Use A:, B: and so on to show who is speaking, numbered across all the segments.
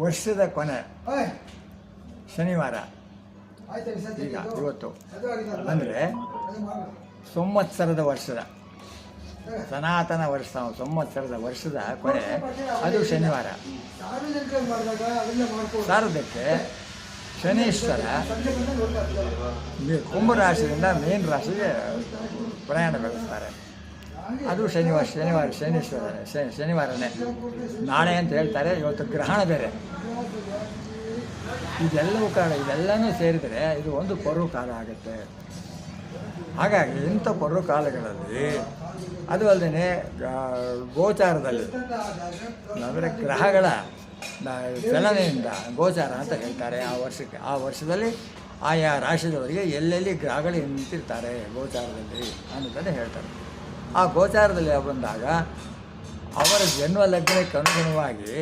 A: ವರ್ಷದ ಕೊನೆ. ಶನಿವಾರ. ಈಗ ಇವತ್ತು. ಅಂದರೆ ಸಂವತ್ಸರದ ವರ್ಷದ. ಸನಾತನ ವರ್ಷ ಸಂವತ್ಸರದ ವರ್ಷದ ಕೊನೆ. ಅದು ಶನಿವಾರ. ಸಾರದಕ್ಕೆ ಶನೀಶ್ವರ. ಕುಂಭ ರಾಶಿಯಿಂದ ಮೇನ್ ರಾಶಿಗೆ ಪ್ರಯಾಣ ಬೆಳೆಸ್ತಾರೆ. ಅದು ಶನಿವಾರ ಶನಿವಾರ, ಶನೀಶ್ವರ ಶ- ಶನಿವಾರನೇ. ನಾಳೆ ಅಂತ ಹೇಳ್ತಾರೆ, ಇವತ್ತು ಗ್ರಹಣ ಬೇರೆ. ಇದೆಲ್ಲವೂ ಕಾಲ ಇದೆಲ್ಲನೂ ಸೇರಿದರೆ ಇದು ಒಂದು ಪರ್ವ ಕಾಲ ಆಗುತ್ತೆ. ಹಾಗಾಗಿ ಇಂಥ ಪರ್ವ ಕಾಲಗಳಲ್ಲಿ, ಅದು ಅಲ್ಲದೆ ಗೋಚಾರದಲ್ಲಿ, ಅಂದರೆ ಗ್ರಹಗಳ ಚಲನೆಯಿಂದ ಗೋಚಾರ ಅಂತ ಹೇಳ್ತಾರೆ ಆ ವರ್ಷಕ್ಕೆ. ಆ ವರ್ಷದಲ್ಲಿ ಆಯಾ ರಾಶಿದವರಿಗೆ ಎಲ್ಲೆಲ್ಲಿ ಗ್ರಹಗಳು ನಿಂತಿರ್ತಾರೆ ಗೋಚಾರದಲ್ಲಿ ಅನ್ನೋದನ್ನು ಹೇಳ್ತಾರೆ. ಆ ಗೋಚಾರದಲ್ಲಿ ಬಂದಾಗ ಅವರ ಜನ್ಮ ಲಗ್ನಕ್ಕೆ ಅನುಗುಣವಾಗಿ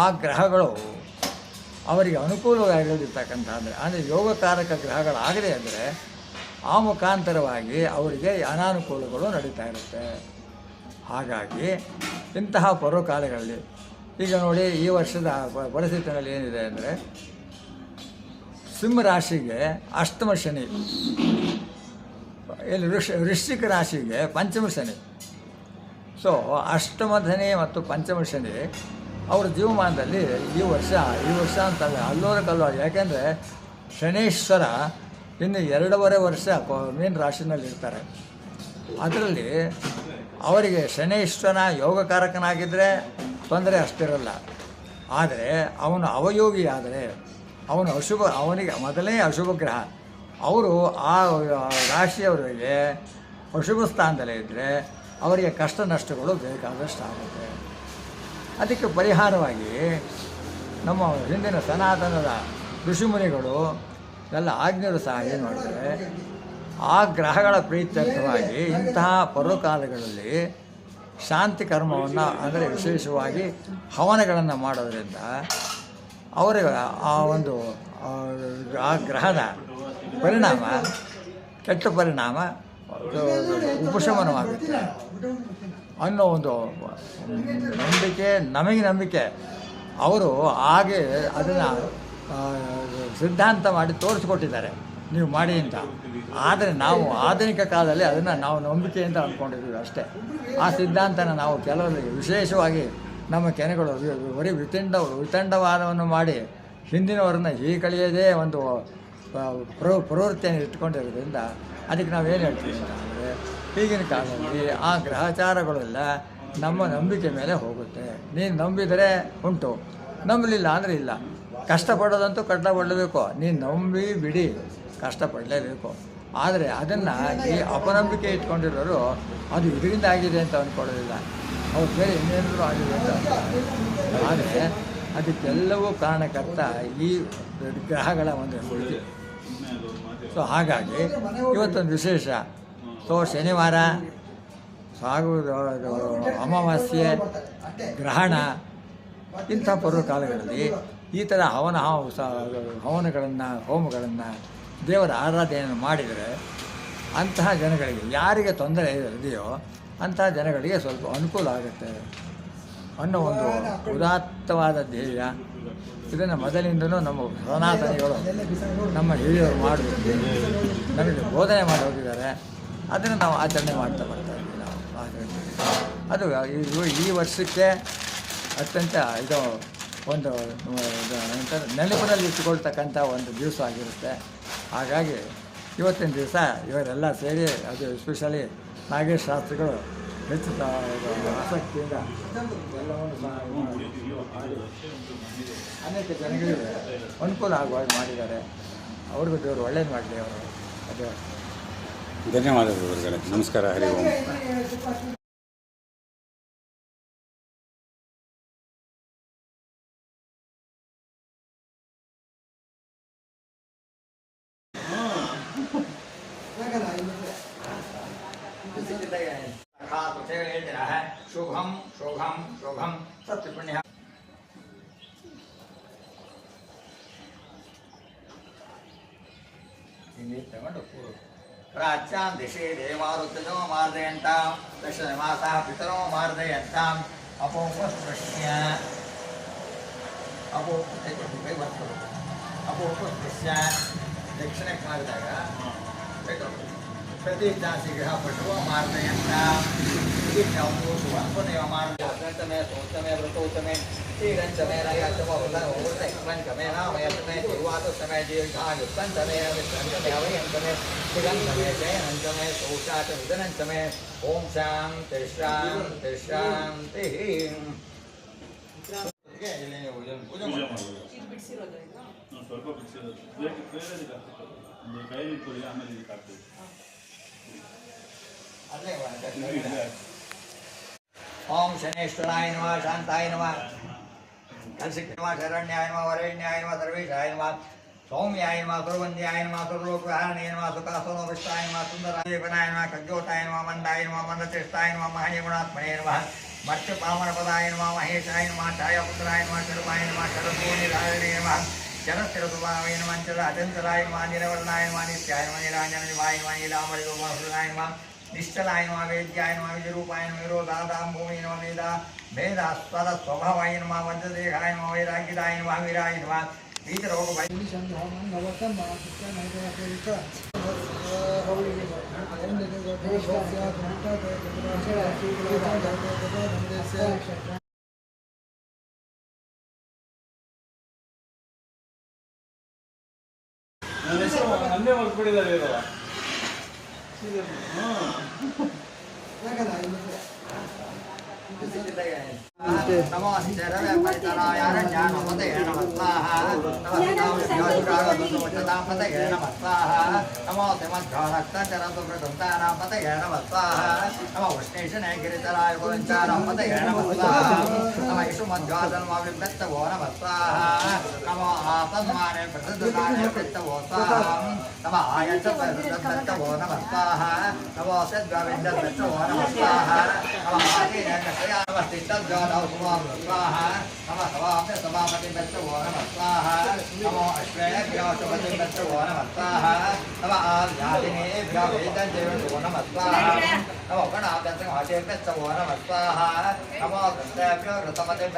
A: ಆ ಗ್ರಹಗಳು ಅವರಿಗೆ ಅನುಕೂಲವಾಗಿರತಕ್ಕಂಥ ಅಂದರೆ ಅಂದರೆ ಯೋಗಕಾರಕ ಗ್ರಹಗಳಾಗದೆ ಅಂದರೆ ಆ ಮುಖಾಂತರವಾಗಿ ಅವರಿಗೆ ಅನಾನುಕೂಲಗಳು ನಡೀತಾ ಇರುತ್ತೆ. ಹಾಗಾಗಿ ಇಂತಹ ಪರ್ವಕಾಲಗಳಲ್ಲಿ, ಈಗ ನೋಡಿ ಈ ವರ್ಷದ ಪರಿಸ್ಥಿತಿನಲ್ಲಿ ಏನಿದೆ ಅಂದರೆ, ಸಿಂಹ ರಾಶಿಗೆ ಅಷ್ಟಮ ಶನಿ. ಇಲ್ಲಿ ವೃಷ, ವೃಶ್ಚಿಕ ರಾಶಿಗೆ ಪಂಚಮ ಶನಿ. ಸೊ ಅಷ್ಟಮ ಶನಿ ಮತ್ತು ಪಂಚಮ ಶನಿ, ಅವ್ರ ಜೀವಮಾನದಲ್ಲಿ ಈ ವರ್ಷ ಈ ವರ್ಷ ಅಂತಲ್ಲ ಅಲ್ಲೋರ ಕಲ್ಲು. ಯಾಕೆಂದರೆ ಶನೇಶ್ವರ ಇನ್ನು ಎರಡೂವರೆ ವರ್ಷ ಮೀನ್ ರಾಶಿನಲ್ಲಿ ಇರ್ತಾರೆ ಅದರಲ್ಲಿ ಅವರಿಗೆ ಶನೇಶ್ವರ ಯೋಗಕಾರಕನಾಗಿದ್ದರೆ ತೊಂದರೆ ಅಷ್ಟಿರಲ್ಲ. ಆದರೆ ಅವನು ಅವಯೋಗಿ ಆದರೆ ಅವನು ಅಶುಭ, ಅವನಿಗೆ ಮೊದಲನೇ ಅಶುಭ ಗ್ರಹ. ಅವರು ಆ ರಾಶಿಯವರಿಗೆ ಅಶುಭ ಸ್ಥಾನದಲ್ಲೇ ಇದ್ದರೆ ಅವರಿಗೆ ಕಷ್ಟ ನಷ್ಟಗಳು ಬೇಕಾದಷ್ಟು ಆಗುತ್ತೆ. ಅದಕ್ಕೆ ಪರಿಹಾರವಾಗಿ ನಮ್ಮ ಹಿಂದಿನ ಸನಾತನದ ಋಷಿಮುನಿಗಳು ಎಲ್ಲ ಆಜ್ಞರು ಸಹ ಏನು ಮಾಡಿದರೆ ಆ ಗ್ರಹಗಳ ಪ್ರೀತ್ಯರ್ಥವಾಗಿ ಇಂತಹ ಪರ್ವಕಾಲಗಳಲ್ಲಿ ಶಾಂತಿ ಕರ್ಮವನ್ನು ಅಂದರೆ ವಿಶೇಷವಾಗಿ ಹವನಗಳನ್ನು ಮಾಡೋದರಿಂದ ಅವರ ಆ ಒಂದು ಆ, ಆ ಗ್ರಹದ ಪರಿಣಾಮ, ಕೆಟ್ಟ ಪರಿಣಾಮ ಉಪಶಮನವಾಗುತ್ತೆ. ಅನ್ನೋ ಒಂದು ನಂಬಿಕೆ, ನಮಗೆ ನಂಬಿಕೆ. ಅವರು ಹಾಗೆ ಅದನ್ನು ಸಿದ್ಧಾಂತ ಮಾಡಿ ತೋರಿಸ್ಕೊಟ್ಟಿದ್ದಾರೆ. ನೀವು ಮಾಡಿ ಅಂತ. ಆದರೆ ನಾವು ಆಧುನಿಕ ಕಾಲದಲ್ಲಿ ಅದನ್ನು ನಾವು ನಂಬಿಕೆ ಅಂತ ಅಂದ್ಕೊಂಡಿದ್ದೀವಿ ಅಷ್ಟೇ. ಆ ಸಿದ್ಧಾಂತನ ನಾವು ಕೆಲವರಿಗೆ ವಿಶೇಷವಾಗಿ ನಮ್ಮ ಕೆನೆಗಳು ಬರೀ ವಿತಂಡ, ವಿತಂಡವಾದವನ್ನು ಮಾಡಿ ಹಿಂದಿನವರನ್ನ ಕಳೆಯೋದೇ ಒಂದು ಪ್ರ, ಪ್ರವೃತ್ತಿಯನ್ನು ಇಟ್ಕೊಂಡಿರೋದ್ರಿಂದ ಅದಕ್ಕೆ ನಾವು ಏನು ಹೇಳ್ತೀವಿ ಅಂತಂದರೆ ಈಗಿನ ಕಾಲದಲ್ಲಿ ಆ ಗ್ರಹಚಾರಗಳೆಲ್ಲ ನಮ್ಮ ನಂಬಿಕೆ ಮೇಲೆ ಹೋಗುತ್ತೆ. ನೀನು ನಂಬಿದರೆ ಉಂಟು. ನಂಬಲಿಲ್ಲ ಅಂದರೆ ಇಲ್ಲ. ಕಷ್ಟಪಡೋದಂತೂ ಕಷ್ಟಪಡಲೇಬೇಕು. ನೀನು ನಂಬಿ ಬಿಡಿ. ಕಷ್ಟಪಡಲೇಬೇಕು. ಆದರೆ ಅದನ್ನು ಈ ಅಪನಂಬಿಕೆ ಇಟ್ಕೊಂಡಿರೋರು ಅದು ಇದರಿಂದ ಆಗಿದೆ ಅಂತ ಅಂದ್ಕೊಳ್ಳೋದಿಲ್ಲ ಅವ್ರು ಬೇರೆ ಇನ್ನೇನಾದರೂ ಆಗಿದೆ ಅಂತ ಆದರೆ ಅದಕ್ಕೆಲ್ಲವೂ ಕಾರಣಕರ್ತ ಈ ಗ್ರಹಗಳ ಒಂದು ಸೊ ಹಾಗಾಗಿ, ಇವತ್ತೊಂದು ವಿಶೇಷ. ಸೊ ಶನಿವಾರ, ಸಾಗು, ಅಮಾವಾಸ್ಯೆ, ಗ್ರಹಣ, ಇಂಥ ಪರ್ವಕಾಲಗಳಲ್ಲಿ ಈ ಥರ ಹವನ ಹಾವು ಹವನಗಳನ್ನು, ಹೋಮಗಳನ್ನು ದೇವರ ಆರಾಧನೆಯನ್ನು ಮಾಡಿದರೆ ಅಂತಹ ಜನಗಳಿಗೆ ಯಾರಿಗೆ ತೊಂದರೆ ಇದೆಯೋ ಅಂತಹ ಜನಗಳಿಗೆ ಸ್ವಲ್ಪ ಅನುಕೂಲ ಆಗುತ್ತೆ. ಅನ್ನೋ ಒಂದು ಉದಾತ್ತವಾದ ಧ್ಯೇಯ. ಇದನ್ನು ಮೊದಲಿಂದಲೂ ನಮ್ಮ ಸನಾತನಿಗಳು ನಮ್ಮ ಹಿರಿಯರು ಮಾಡಬೇಕು ನಮಗೆ ಬೋಧನೆ ಮಾಡಿ ಹೋಗಿದ್ದಾರೆ. ಅದನ್ನು ನಾವು ಆಚರಣೆ ಮಾಡ್ತಾ ಬರ್ತಾ ಇದ್ದೀವಿ ನಾವು. ಅದು ಈ- ವರ್ಷಕ್ಕೆ ಅತ್ಯಂತ ಇದು ಒಂದು ನೆನಪಿನಲ್ಲಿ ಇಟ್ಟುಕೊಳ್ತಕ್ಕಂಥ ಒಂದು ದಿವಸ ಆಗಿರುತ್ತೆ. ಹಾಗಾಗಿ ಇವತ್ತಿನ ದಿವಸ ಇವರೆಲ್ಲ ಸೇರಿ, ಅದು ಎಸ್ಪೆಷಲಿ ನಾಗೇಶ್ ಶಾಸ್ತ್ರಿಗಳು ಆಸಕ್ತಿಯಿಂದ ಎಲ್ಲವನ್ನು ಸಹ ಇದು ಮಾಡಿ ಅನೇಕ ಜನಗಳಿಗೆ ಅನುಕೂಲ ಆಗುವಾಗ ಮಾಡಿದ್ದಾರೆ ಅವ್ರಿಗೂ ದೇವರು ಒಳ್ಳೇದು ಮಾಡಲಿ ಅವರು ಅದೇ
B: ಧನ್ಯವಾದಗಳು ಗುರುಗಳೇ ನಮಸ್ಕಾರ ಹರಿ ಓಂ
A: ಶುಭಂ ಶುಭಂ ಶುಭಂ ಸತ್ಯ ಪುಣ್ಯ ಹಿಂಗೆ ತಗೊಂಡು ಕೂರು ಪ್ರಾಚ್ಯಾಂ ದಿಶೆ ದೇವಾರುತ್ತಜೋ ಮಾರ್ದಯಂತಾಂ ದಶ ಮಾಸಃ ಪಿತರೋ ಮಾರ್ದಯಂತಾಂ ಅಪೋಪಸ್ಪೃಶ್ಯ ಅಪೋ ಕೈ ಕೊಟ್ಟು ಕೈ ಬರ್ತದೆ ಅಪೋ ದೃಶ್ಯ ದಕ್ಷಿಣಕ್ಕೆ ಮಾಡಿದಾಗ ಕೈ ಕೊಟ್ಟು ಪ್ರತಿ ಜಾತಿ ಗೃಹ ಪಟುವ ಮಾರ್ದಯಂತ ಯಾವುದು ಸುವರ್ಪನೆಯ ಮಾರ್ಗ ಅಗ್ರಂತಮೇ ಸೋತಮೇ ವೃತೋತಮೇ ಶ್ರೀರಂಚಮೇ ರಯಂಚಮ ಉದಯ ಪಂಚಮೇ ನಾಮಯಂತಮೇ ತಿರುವಾತಮೇ ದೀರ್ಘಾಯುತ್ತಂತಮೇ ವಿಶ್ರಂತಮೇ ಅವಯಂತಮೇ ಶಿರಂತಮೇ ಜಯನಂತಮೇ ಸೌಚಾಚ ವಿದನಂತಮೇ ಓಂ ಶಾಂತಿ ಶಾಂತಿ ಶಾಂತಿ ಇಲ್ಲಿ ನೀವು ಇದನ್ನು ಪೂಜೆ
C: ಪೂಜೆ
A: ಮಾಡಿ
C: ಮಾಡೋದು
D: ಇದು ಬಿಡಿಸಿರೋದು ಈಗ
C: ನಾವು ಸ್ವಲ್ಪ ಬಿಡಿಸಿರೋದು ಬೇರೆ ಬೇರೆ ಇದಕ್ಕೆ ಹಾಕ್ಬೇಕು ಒಂದು ಕೈಲಿ ಇಟ್ಕೊಳ್ಳಿ ಆಮೇಲೆ ಇದಕ್ಕೆ ओम
A: शनेश्वराय
C: नम,
A: शांताय
C: नम नरसिंह
A: शरण्याय नम, वरेण्याय नम, सर्वेशाय नम, सौम्याय नम कुरवंद्याय नम दुर्लोकहारणाय नम सुखासोनोपृष्टाय नम सुंदरायपनाय नम खज्योताय नम मंडाय नम मंदचेष्टाय नम महानिगुणात्मने नम मत्स्यपामरपदाय नम, महेशाय नम, छायापुत्राय नम शर्माय नम शरभूनिधारणे नम जलस्थिरस्वभावे नम चल अचंचलाय नम, निरवर्णाय नम, नित्याय नम निरांजनवाय नम नीलामरिगोमासुराय नम ನಮಃ ಆಯ್ನ ನಿಶ್ಚಲಾಯ ನಮಃ ವೇದ್ಯಾಯ ನಮಃ ವಿಜರೂಪಾಯ ನಮಃ ವಿರೋಧಾದಾಂ ಭೂಮಿ ನಮಃ ವೇದ ಭೇದ ಸ್ವಭಾವಾಯ ಸ್ವಭಾವ ಆಯ್ನ ನಮಃ ವೈರಾಗ್ಯದಾಯ ವೈರಾಗ್ಯದ ವೀರಾಯ ನಮಃ ಈತರೋಗ ಭಯ
C: ನನ್ನ ಹೆಸರು ನನ್ನೇ ಹೊರಟ್ಬಿಟ್ಟಿದ್ದಾರೆ ಇವರು.
A: नमो सर्वपरितरायारण्या नमते नमः स्वाहा नमस्तां पतये नमः स्वाहा नमो सिमद्रारक्तचरसुप्रकृतानां पतये नमः स्वाहा नमो उष्णेशने गिरितराय गोविन्दानां पतये नमः स्वाहा मध्वादन्मावि प्रत्यवो नमः स्वाहा नमो आसन्माने प्रसुदमाने प्रत्यवो स्वाहा नमः आयच प्रत्यवो नमः स्वाहा नमो सद्गविन्द प्रत्यवो नमः स्वाहा नमः आदिने कषया नमः तिष्ठद्गौरौ सुमां स्वाहा नमः सवाम्य समापति प्रत्यवो नमः स्वाहा नमो अश्वेभ्यो सुमति प्रत्यवो नमः स्वाहा नमः आद्यादिनेभ्यो वेदञ्जयतो नमः स्वाहा नमो गणाभ्यन्तरं हटेभ्यश्च वो नमः स्वाहा नमो कृष्णेभ्यो ऋतमतिभ्य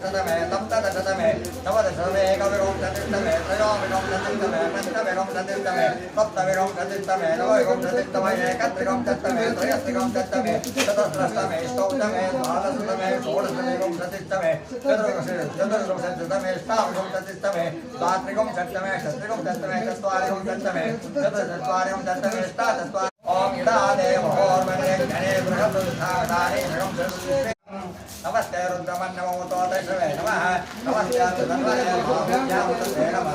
A: शतमे सप्तदशतमे नवदशतमे एकविरों चतुष्टमे त्रयोविरों चतुष्टमे पञ्चविरों चतुष्टमे सप्तविरों चतुष्टमे नवविरों चतुष्टमे एकत्रिकं चतुष्टमे त्रयस्त्रिकं चतुष्टमे चतुस्रष्टमे ष्टौष्टमे द्वादशतमे षोडशतमेकं चतुष्टमे चतुर्दशतमे अष्टाविरों चतुष्टमे द्वात्रिकं चतुष्टमे षत्रिकं चतुष्टमे चत्वारिकं चतुष्टमे चतुश्चत्वारिकं चतुष्टमे अष्टाचत्वारि ॐ इडा देवोर्मणे गणे बृहत् नमस्ते रुद्रमन्नमो नमः नमस्यात्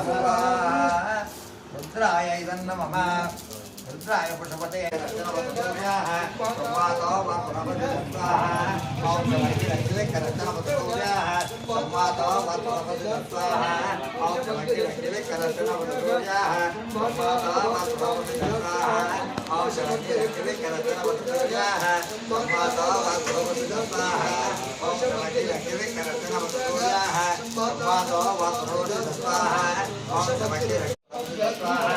A: सर्वाय रुद्राय इदं नमः रुद्राय पुषपते रचनपतसौम्याः संवातो वर्पणपतिदत्ताः औक्षमैति रक्षिलेख रचनपतसौम्याः संवातो वर्पणपतिदत्ताः औक्षमैति रक्षिलेख रचनपतसौम्याः संवातो वर्पणपतिदत्ताः औक्षमैति रक्षिलेख रचनपतसौम्याः संवातो वर्पणपतिदत्ताः औक्षमैति रक्षिलेख रचनपतसौम्याः संवातो वर्पणपतिदत्ताः औक्षमैति స్వాహ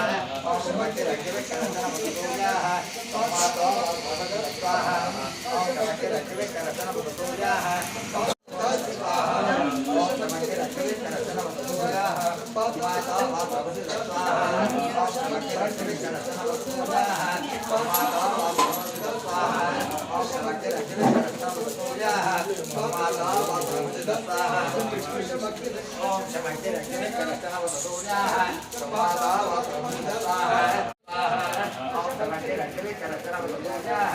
A: Thank you.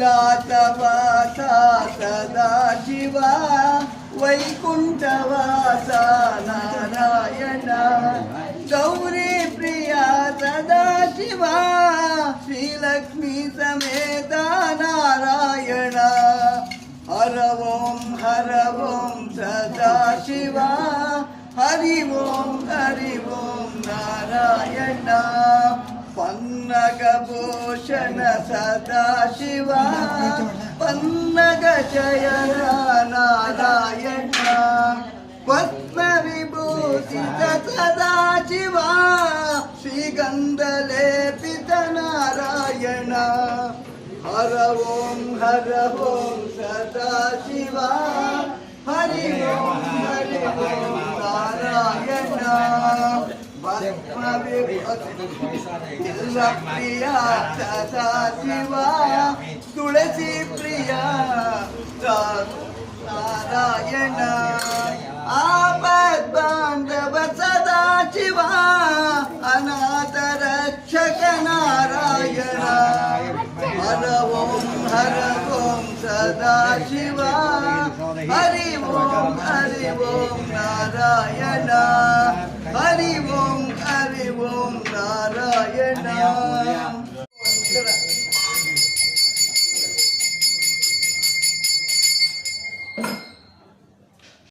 A: ಕೈಲಾಸವಾಸ ಸದಾ ಶಿವ ವೈಕುಂಠವಾಸ ನಾರಾಯಣ ಗೌರಿ ಪ್ರಿಯ ಸದಾ ಶಿವ ಶ್ರೀಲಕ್ಷ್ಮೀ ಸಮೇತ ನಾರಾಯಣ ಹರ ಓಂ ಹರ ಓಂ ಸದಾ ಶಿವ ಹರಿ ಓಂ ಹರಿ ಓಂ ನಾರಾಯಣ ಪನ್ನಗಭೂಷಣ ಸದಾ ಶಿವ. ಪನ್ನಗ ಶಯನ ನಾರಾಯಣ. ಪದ್ಮವಿಭೂಷಿತ ಸದಾ ಶಿವ. ಶ್ರೀಗಂಧಲೇಪಿತ ನಾರಾಯಣ. ಹರ ಓಂ ಹರ ಓಂ ಸದಾ ಶಿವ. ಹರಿ ಓಂ
D: ಹರಿ ಓಂ ನಾರಾಯಣ. नारायण प्रिया सदा शिवा तुलसी प्रिया नारायण आपद बांधव सदा शिवा अनाथ रक्षक नारायण हर ओम हर ओम सदा शिवा हरि ओम हरि ओम नारायण हरि ओम 乐的院